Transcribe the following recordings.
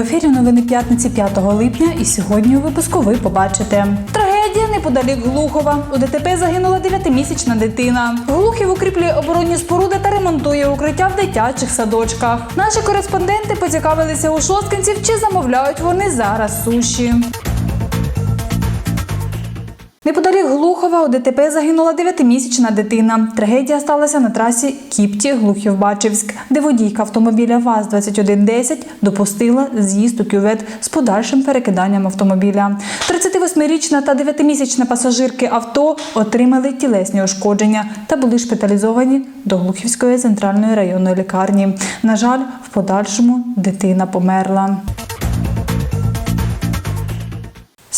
ефірі новини п'ятниці 5 липня, і сьогодні у випуску ви побачите. Трагедія неподалік Глухова. У ДТП загинула 9-місячна дитина. Глухів укріплює оборонні споруди та ремонтує укриття в дитячих садочках. Наші кореспонденти поцікавилися у шосткинців, чи замовляють вони зараз суші. Неподалік Глухова у ДТП загинула 9-місячна дитина. Трагедія сталася на трасі Кіпті Глухів-Бачівськ, де водійка автомобіля ВАЗ-2110 допустила з'їзд у кювет з подальшим перекиданням автомобіля. 38-річна та 9-місячна пасажирки авто отримали тілесні ушкодження та були шпиталізовані до Глухівської центральної районної лікарні. На жаль, в подальшому дитина померла.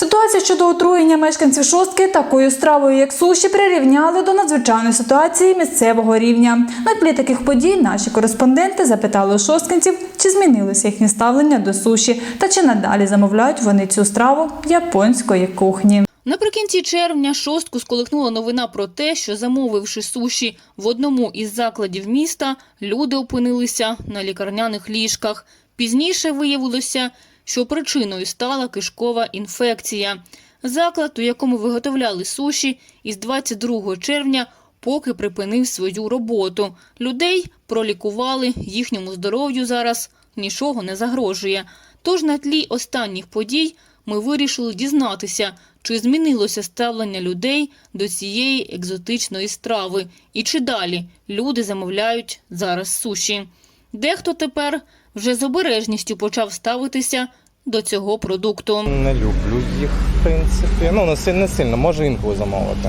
Ситуація щодо отруєння мешканців шостки такою стравою, як суші, прирівняли до надзвичайної ситуації місцевого рівня. На тлі таких подій наші кореспонденти запитали у шосткинців, чи змінилося їхнє ставлення до суші та чи надалі замовляють вони цю страву японської кухні. Наприкінці червня шостку сколихнула новина про те, що замовивши суші в одному із закладів міста, люди опинилися на лікарняних ліжках. Пізніше виявилося, що причиною стала кишкова інфекція. Заклад, у якому виготовляли суші, із 22 червня поки припинив свою роботу. Людей пролікували, їхньому здоров'ю зараз нічого не загрожує. Тож на тлі останніх подій ми вирішили дізнатися, чи змінилося ставлення людей до цієї екзотичної страви, і чи далі люди замовляють зараз суші. Дехто тепер вже з обережністю почав ставитися до цього продукту. Не люблю їх, в принципі. Ну, не сильно, не сильно, можу інколи замовити.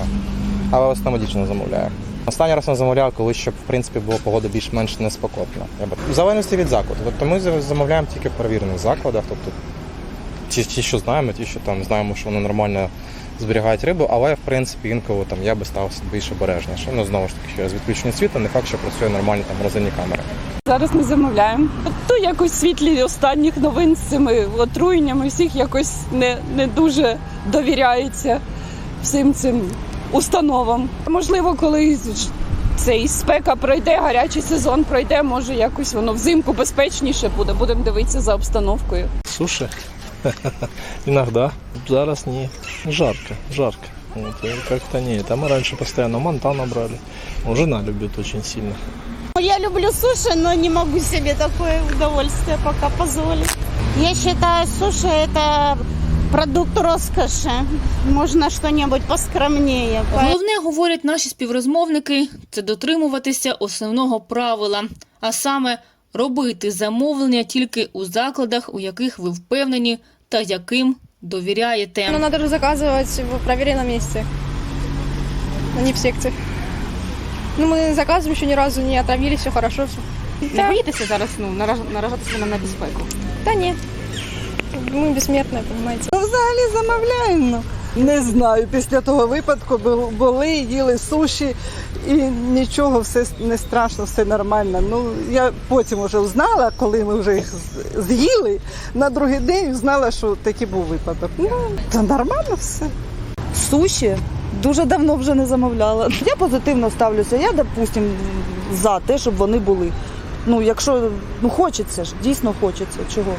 Але в основному дівчина замовляє. Останній раз я замовляв, коли щоб в принципі була погода більш-менш неспокотна. В залежності від закладу. Тобто ми замовляємо тільки в перевірених закладах, тобто ті, ті, що знаємо, ті, що там знаємо, що вони нормально зберігають рибу, але в принципі інколи там я би стався більш обережніше. Ну знову ж таки, через відключення світла, не факт, що працює нормальні там морозильні камери. Зараз не замовляємо. То якось світлі останніх новин з цими отруєннями всіх якось не, не дуже довіряється всім цим установам. Можливо, коли цей спека пройде, гарячий сезон пройде, може якось воно взимку безпечніше буде. Будемо дивитися за обстановкою. Суши? Иногда. Зараз не. Жарко, жарко. Как-то нет. А мы раньше постоянно Монтана брали. Ну, жена любит очень сильно. Я люблю суши, но не могу себе такое удовольствие пока позволить. Я считаю, суши это продукт роскоши. Можно что-нибудь поскромнее. Головне, говорять наші співрозмовники, це дотримуватися основного правила, а саме робити замовлення тільки у закладах, у яких ви впевнені та яким довіряєте. Но надо же заказывать в проверенном месте, а не в секте. Ну, мы заказываем, еще ни разу не отравились, все хорошо. Все. Не боїтеся зараз ну, нараж- наражати себе на небезпеку? Да нет. Мы бессмертные, понимаете. Взагалі замовляємо. Не знаю. Після того випадку бу- були, їли суші і нічого, все не страшно, все нормально. Ну я потім вже узнала, коли ми вже їх з- з'їли. На другий день знала, що такий був випадок. Ну та нормально все. Суші дуже давно вже не замовляла. Я позитивно ставлюся. Я, допустим, за те, щоб вони були. Ну, якщо ну хочеться ж, дійсно хочеться. Чого?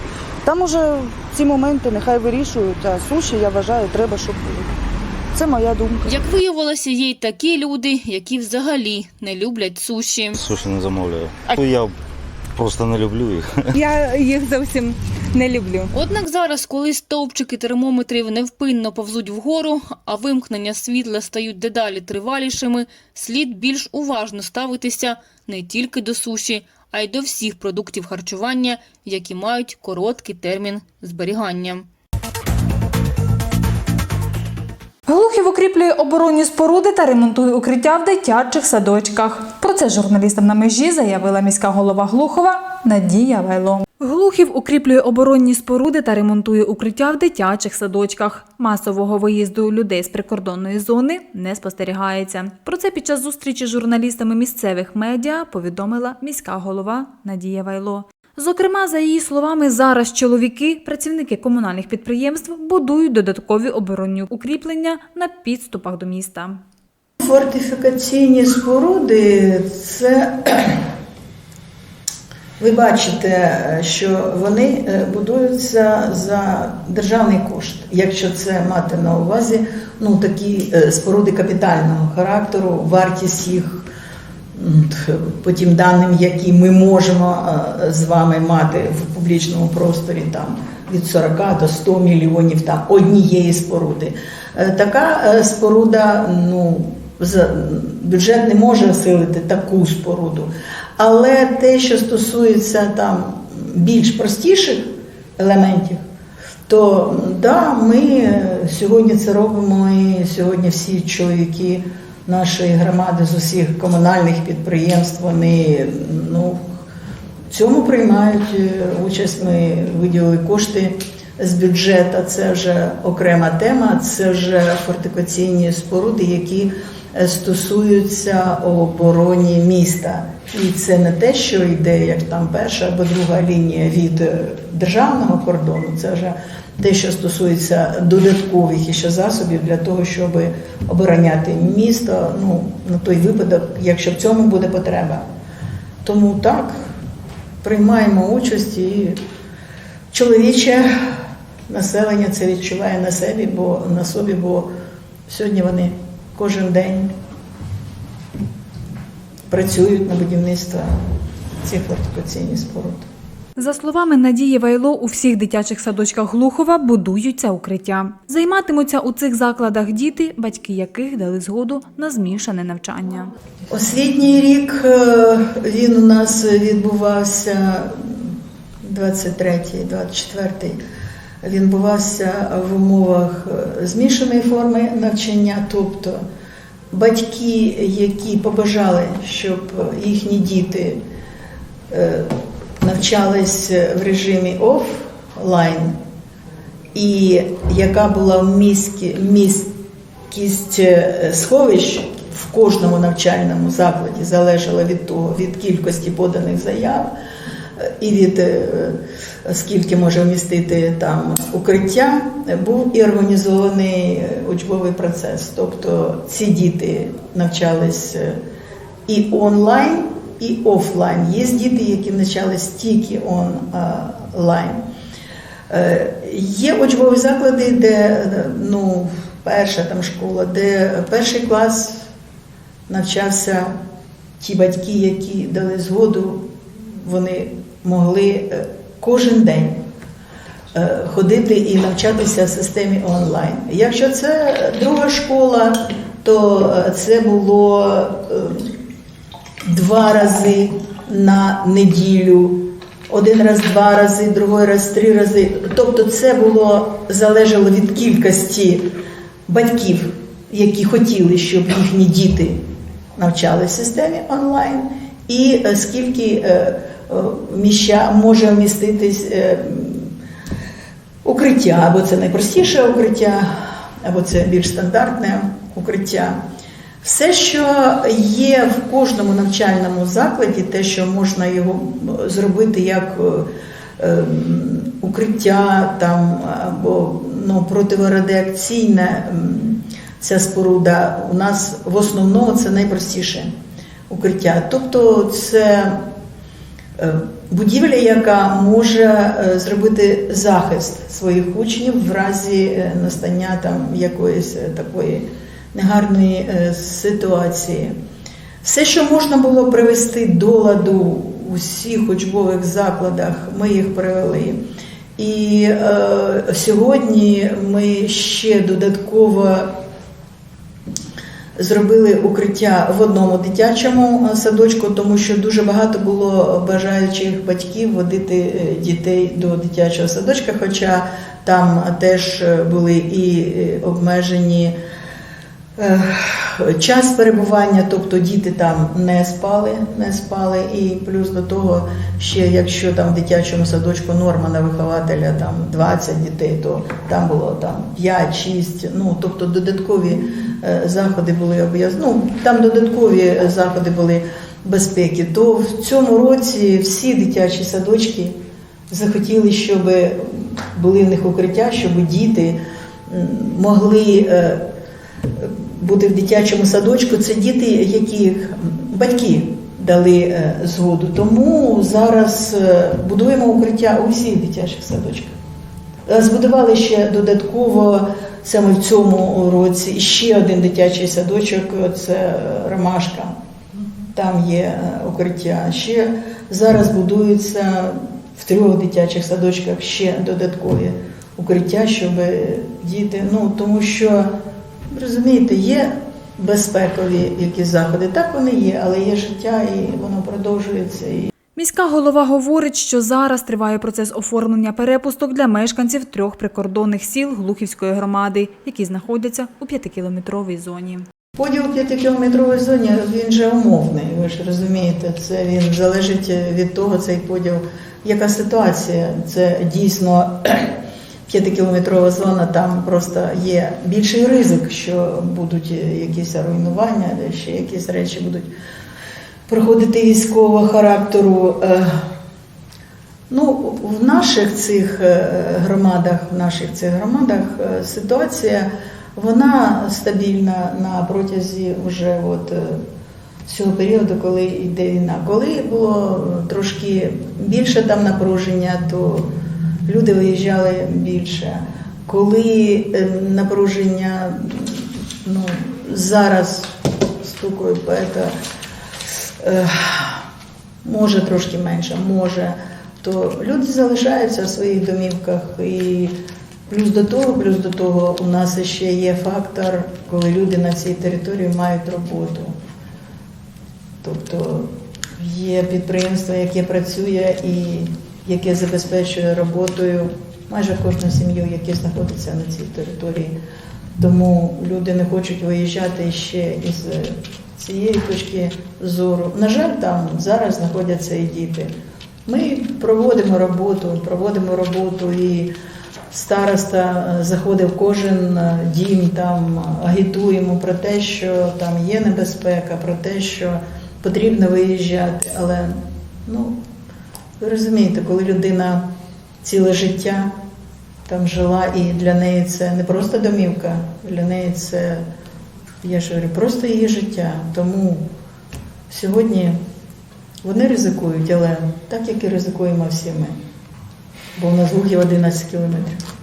Там уже ці моменти нехай вирішують, а суші, я вважаю, треба, щоб були. Це моя думка. Як виявилося, є й такі люди, які взагалі не люблять суші. Суші не замовляю. Ну, Я просто не люблю їх. Я їх зовсім не люблю. Однак зараз, коли стовпчики термометрів невпинно повзуть вгору, а вимкнення світла стають дедалі тривалішими, слід більш уважно ставитися не тільки до суші, а й до всіх продуктів харчування, які мають короткий термін зберігання. Глухів укріплює оборонні споруди та ремонтує укриття в дитячих садочках. Про це журналістам на межі заявила міська голова Глухова Надія Вайло. Глухів укріплює оборонні споруди та ремонтує укриття в дитячих садочках. Масового виїзду людей з прикордонної зони не спостерігається. Про це під час зустрічі з журналістами місцевих медіа повідомила міська голова Надія Вайло. Зокрема, за її словами, зараз чоловіки, працівники комунальних підприємств, будують додаткові оборонні укріплення на підступах до міста. Фортифікаційні споруди це Ви бачите, е, що вони е, будуються за державний кошт, якщо це мати на увазі ну, такі е, споруди капітального характеру, вартість їх по тим даним, які ми можемо з вами мати в публічному просторі, там від 40 до 100 мільйонів там однієї споруди. Така споруда, ну бюджет не може осилити таку споруду. Але те, що стосується там більш простіших елементів, то да, ми е, сьогодні це робимо, і сьогодні всі чоловіки нашої громади з усіх комунальних підприємств, вони ну, в цьому приймають е, участь. Ми виділили кошти з бюджету. Це вже окрема тема, це вже фортифікаційні споруди, які е, стосуються обороні міста. І це не те, що йде як там перша або друга лінія від е, державного кордону. Це вже те, що стосується додаткових іще засобів для того, щоб обороняти місто ну, на той випадок, якщо в цьому буде потреба. Тому так, приймаємо участь і чоловіче населення це відчуває на собі, бо на собі, бо сьогодні вони кожен день працюють на будівництво цих фортифікаційних споруд. За словами Надії Вайло, у всіх дитячих садочках Глухова будуються укриття. Займатимуться у цих закладах діти, батьки яких дали згоду на змішане навчання. Освітній рік е, він у нас відбувався 23-й, 24-й. Він відбувався в умовах е, змішаної форми навчання, тобто батьки, які побажали, щоб їхні діти е, навчались в режимі офлайн, і яка була міські, міськість е, сховищ в кожному навчальному закладі залежала від того, від кількості поданих заяв і від е, скільки може вмістити там укриття, був і організований е, учбовий процес. Тобто ці діти навчались е, і онлайн, і офлайн. Є діти, які навчались тільки онлайн. Є учбові заклади, де ну, перша там школа, де перший клас навчався ті батьки, які дали згоду, вони могли е, кожен день е, ходити і навчатися в системі онлайн. Якщо це друга школа, то е, це було два рази на неділю, один раз два рази, другий раз три рази. Тобто це було залежало від кількості батьків, які хотіли, щоб їхні діти навчали в системі онлайн, і скільки міща може вміститись е, укриття, або це найпростіше укриття, або це більш стандартне укриття. Все, що є в кожному навчальному закладі, те, що можна його зробити як е, е, укриття там, або ну, противорадіаційне ця споруда, у нас в основному це найпростіше укриття. Тобто це е, будівля, яка може е, зробити захист своїх учнів в разі е, настання там якоїсь е, такої негарної е, ситуації. Все, що можна було привести до ладу у всіх учбових закладах, ми їх привели. І е, сьогодні ми ще додатково зробили укриття в одному дитячому е, садочку, тому що дуже багато було бажаючих батьків водити е, дітей до дитячого садочка, хоча там теж е, були і обмежені. Час перебування, тобто діти там не спали, не спали, і плюс до того, ще якщо там в дитячому садочку норма на вихователя там 20 дітей, то там було там 5-6, ну тобто додаткові заходи були обов'язкові. Ну, там додаткові заходи були безпеки. То в цьому році всі дитячі садочки захотіли, щоб були в них укриття, щоб діти могли. е, бути в дитячому садочку, це діти, яких батьки, дали е, згоду. Тому зараз е, будуємо укриття у всіх дитячих садочках. Е, Збудували ще додатково саме в цьому році ще один дитячий садочок це е, Ромашка. Там є е, укриття. Ще зараз будується в трьох дитячих садочках ще додаткові укриття, щоб діти. Ну тому що розумієте, є безпекові якісь заходи. Так вони є, але є життя і воно продовжується. Міська голова говорить, що зараз триває процес оформлення перепусток для мешканців трьох прикордонних сіл Глухівської громади, які знаходяться у п'ятикілометровій зоні. Поділ в п'ятикілометровій зоні він же умовний. Ви ж розумієте, це він залежить від того, цей поділ, яка ситуація. Це дійсно п'ятикілометрова зона, там просто є більший ризик, що будуть якісь руйнування, ще якісь речі будуть проходити військового характеру. Е, Ну, в наших цих е, громадах, в наших цих громадах е, ситуація вона стабільна на протязі вже от цього періоду, коли йде війна. Коли було трошки більше там напруження, то люди виїжджали більше. Коли напруження ну, зараз стукою поета, може трошки менше, може, то люди залишаються в своїх домівках. І плюс до того, плюс до того, у нас ще є фактор, коли люди на цій території мають роботу. Тобто є підприємство, яке працює і яке забезпечує роботою майже кожну сім'ю, яка знаходиться на цій території. Тому люди не хочуть виїжджати ще із цієї точки зору. На жаль, там зараз знаходяться і діти. Ми проводимо роботу, проводимо роботу і староста е, заходить в кожен е, дім, там агітуємо про те, що там є небезпека, про те, що потрібно виїжджати. Але ну, ви розумієте, коли людина ціле життя там жила, і для неї це не просто домівка, для неї це, я ж говорю, просто її життя. Тому сьогодні вони ризикують, але так як і ризикуємо всі ми. Бо в нас Лугів 11 кілометрів.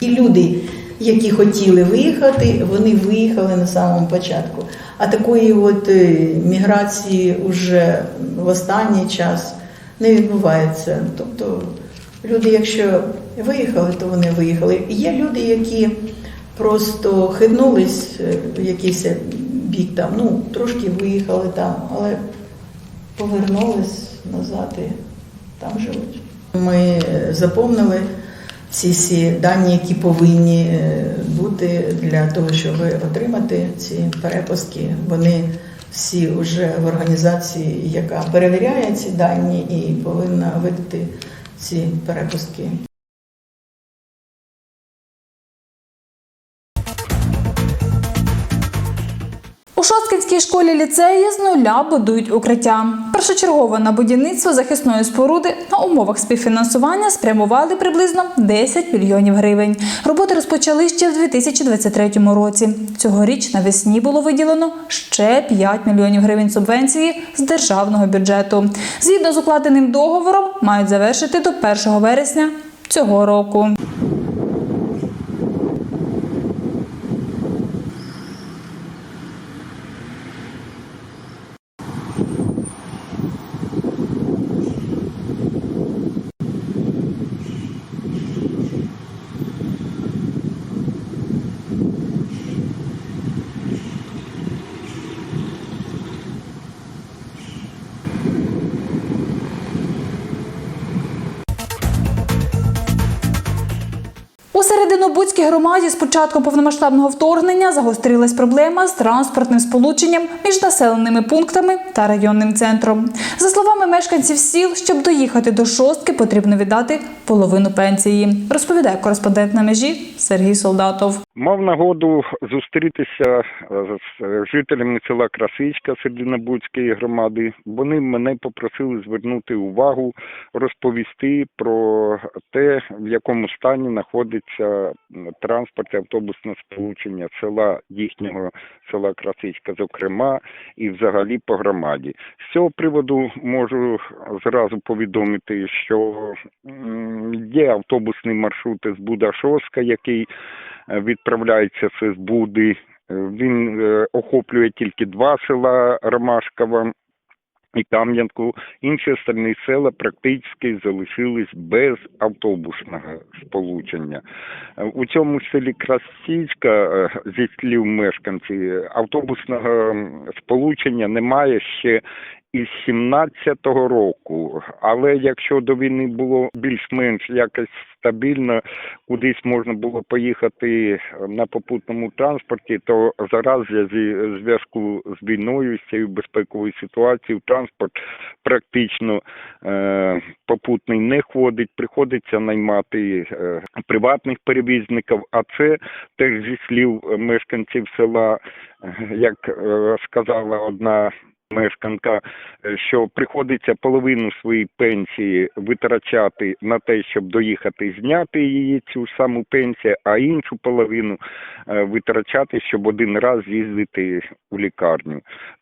І люди, які хотіли виїхати, вони виїхали на самому початку. А такої от е, міграції вже в останній час не відбувається. Тобто люди, якщо виїхали, то вони виїхали. Є люди, які просто хитнулись е, в якийсь бік там, ну, трошки виїхали там, але повернулись назад і там живуть. Ми е, заповнили всі ці дані, які повинні е, бути для того, щоб отримати ці перепустки. Вони всі вже в організації, яка перевіряє ці дані і повинна видати ці перепустки. Шосткинській школі ліцеї з нуля будують укриття. Першочергово на будівництво захисної споруди на умовах співфінансування спрямували приблизно 10 мільйонів гривень. Роботи розпочали ще в 2023 році. Цьогоріч навесні було виділено ще 5 мільйонів гривень субвенції з державного бюджету. Згідно з укладеним договором, мають завершити до 1 вересня цього року. Серединобудській громаді з початку повномасштабного вторгнення загострилась проблема з транспортним сполученням між населеними пунктами та районним центром. За словами мешканців сіл, щоб доїхати до шостки, потрібно віддати половину пенсії. Розповідає кореспондент на межі Сергій Солдатов. Мав нагоду зустрітися е, з жителями села Красичка Серединобудської громади. Вони мене попросили звернути увагу, розповісти про те, в якому стані знаходиться транспорт автобусне сполучення села їхнього села Красичка, зокрема, і взагалі по громаді. З цього приводу можу зразу повідомити, що є автобусний маршрут з Буда Шоска, який е, відправляється з Буди. Він е, охоплює тільки два села Ромашкова і Кам'янку. Інші остальні села практично залишились без автобусного сполучення. У цьому селі Красічка, е, зі слів мешканців, автобусного сполучення немає ще із 17-го року. Але якщо до війни було більш-менш якось стабільно, кудись можна було поїхати на попутному транспорті, то зараз в зв'язку з війною, з цією безпековою ситуацією, транспорт практично е, попутний не ходить, приходиться наймати е, приватних перевізників, а це теж зі слів мешканців села, е, як е, сказала одна мешканка, е, що приходиться половину своєї пенсії витрачати на те, щоб доїхати зняти її цю саму пенсію, а іншу половину е, витрачати, щоб один раз їздити у лікарню.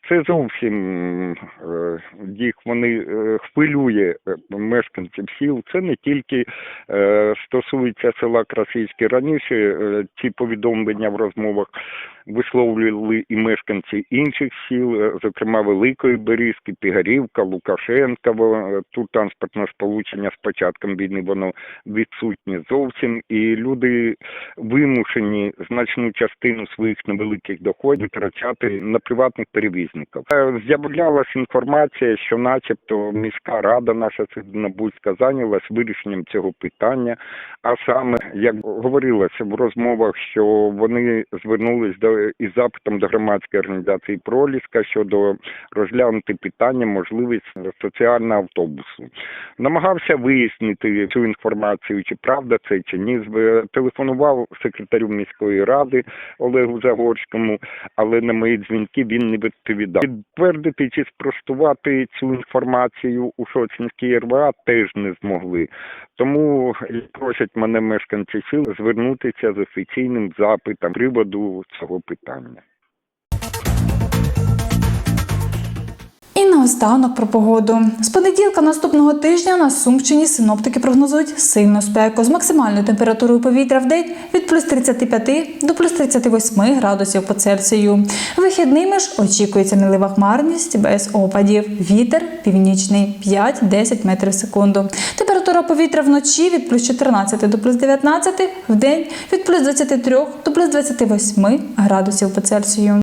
Це зовсім е, їх вони хвилює мешканців сіл. Це не тільки стосується села Красильське. Раніше ці повідомлення в розмовах висловлювали і мешканці інших сіл, зокрема Великої Берізки, Пігарівка, Лукашенково. Е, Тут транспортне сполучення з початком війни воно відсутнє зовсім, і люди вимушені значну частину своїх невеликих доходів витрачати на приватних перевізників. Е, З'являлася інформація, що, начебто, міська рада наша Сиднобузька зайнялась вирішенням цього питання. А саме, як говорилося в розмовах, що вони звернулись до із запитом до громадської організації Проліска щодо розглянути питання можливість соціального автобусу. Намагався вияснити цю інформацію, чи правда це чи ні. Зв- Телефонував секретарю міської ради Олегу Загорському, але на мої дзвінки він не відповідав. Підтвердити чи спростувати цю інформацію у Шоцінській РВА теж не змогли. Тому просять мене мешканці сіл звернутися з офіційним запитом приводу цього питання. Наостанок про погоду. З понеділка наступного тижня на Сумщині синоптики прогнозують сильну спеку з максимальною температурою повітря в день від плюс 35 до плюс 38 градусів по Цельсію. Вихідними ж очікується мілива хмарність без опадів. Вітер північний 5-10 метрів в секунду. Температура повітря вночі від плюс 14 до плюс 19, в день від плюс 23 до плюс 28 градусів по Цельсію.